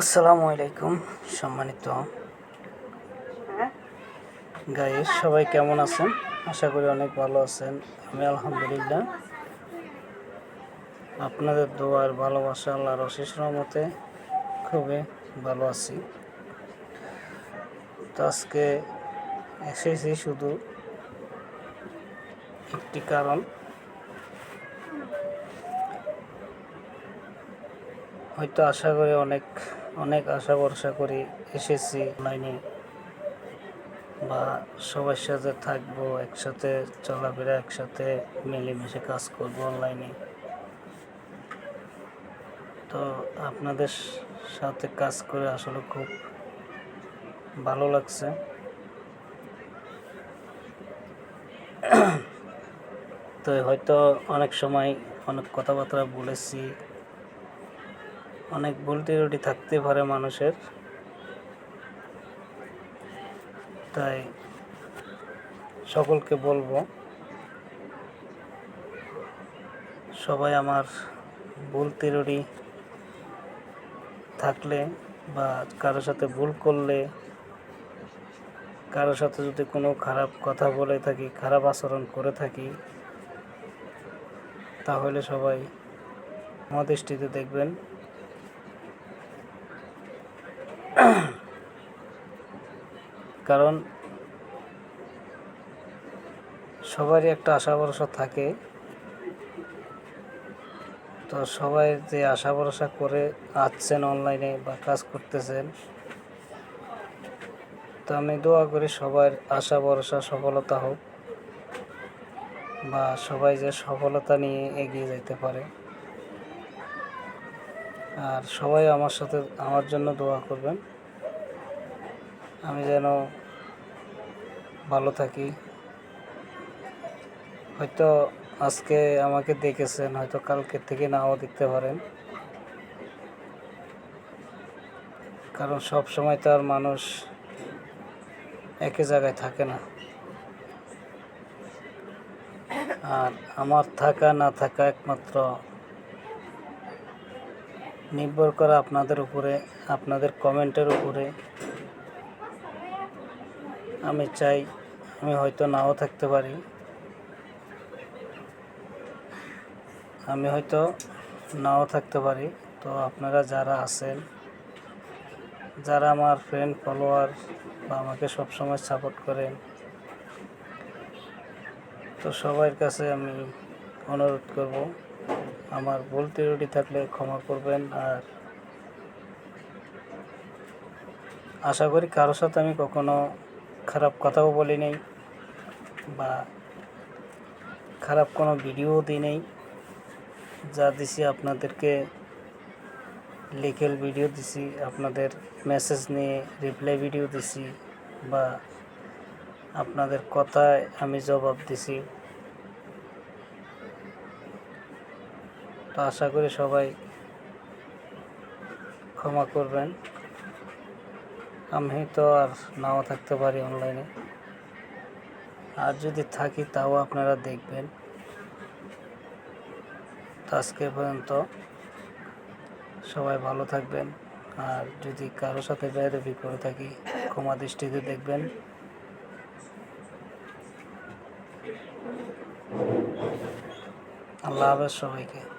আসসালামু আলাইকুম, সম্মানিত গাইস, সবাই কেমন আছেন? আশা করি অনেক ভালো আছেন। আমি আলহামদুলিল্লাহ। আপনাদের দোয়ার ভালোবাসা আল্লাহর অশেষ রহমতে খুবই ভালো আছি। তো আজকে এসেছি শুধু একটি কারণ। হয়তো আশা করি অনেক অনেক আশা ভরসা করি এসেছি। অনলাইনে বা সবার সাথে থাকব, একসাথে চলাফেরা, একসাথে মিলেমিশে কাজ করব অনলাইনে। তো আপনাদের সাথে কাজ করে আসলে খুব ভালো লাগছে। তো হয়তো অনেক সময় অনেক কথাবার্তা বলেছি অনেক ভুল ত্রুটি থাকতে পারে মানুষের। তাই সকলকে বলব, সবাই আমার ভুল ত্রুটি থাকলে বা কারোর সাথে ভুল করলে কারোর সাথে যদি কোনো খারাপ কথা বলে থাকি, খারাপ আচরণ করে থাকি, তাহলে সবাই মদৃষ্টিতে দেখবেন। কারণ সবারই একটা আশা ভরসা থাকে। তো সবাই যে আশা ভরসা করে আসছেন অনলাইনে বা কাজ করতেছেন, তো আমি দোয়া করি সবার আশা ভরসা, সফলতা হোক বা সবাই যে সফলতা নিয়ে এগিয়ে যেতে পারে। আর সবাই আমার সাথে, আমার জন্য দোয়া করবেন। আমি যেন ভালো থাকি। হয়তো আজকে আমাকে দেখেছেন, হয়তো কালকে থেকে নাও দেখতে পারেন। কারণ সব সময় তো আর মানুষ একই জায়গায় থাকে না। আর আমার থাকা না থাকা একমাত্র নির্ভর করে আপনাদের উপরে, আপনাদের কমেন্টের উপরে। আমি চাই আমি হয়তো নাও থাকতে পারি। আমি হয়তো নাও থাকতে পারি। তো আপনারা যারা আছেন, যারা আমার ফ্রেন্ড ফলোয়ার বা আমাকে সবসময় সাপোর্ট করেন, তো সবার কাছে আমি অনুরোধ করব। আমার ভুল ত্রুটি থাকলে ক্ষমা করবেন আর আশা করি কারোর সাথে আমি কখনো খারাপ কথাও বলি নেই বা খারাপ কোনো ভিডিও দিই নেই যা দিছি আপনাদেরকে, লিখেল ভিডিও দিছি, আপনাদের মেসেজ নিয়ে রিপ্লাই ভিডিও দিছি বা আপনাদের কথায় আমি জবাব দিছি। তো আশা করি সবাই ক্ষমা করবেন। আমি তো আর নাও থাকতে পারি অনলাইনে আর যদি থাকি তাও আপনারা দেখবেন। আজকে পর্যন্ত সবাই ভালো থাকবেন। আর যদি কারোর সাথে বেরবি করে থাকি, ক্ষমা দৃষ্টিতে দেখবেন। আল্লাহ হাফেজ সবাইকে।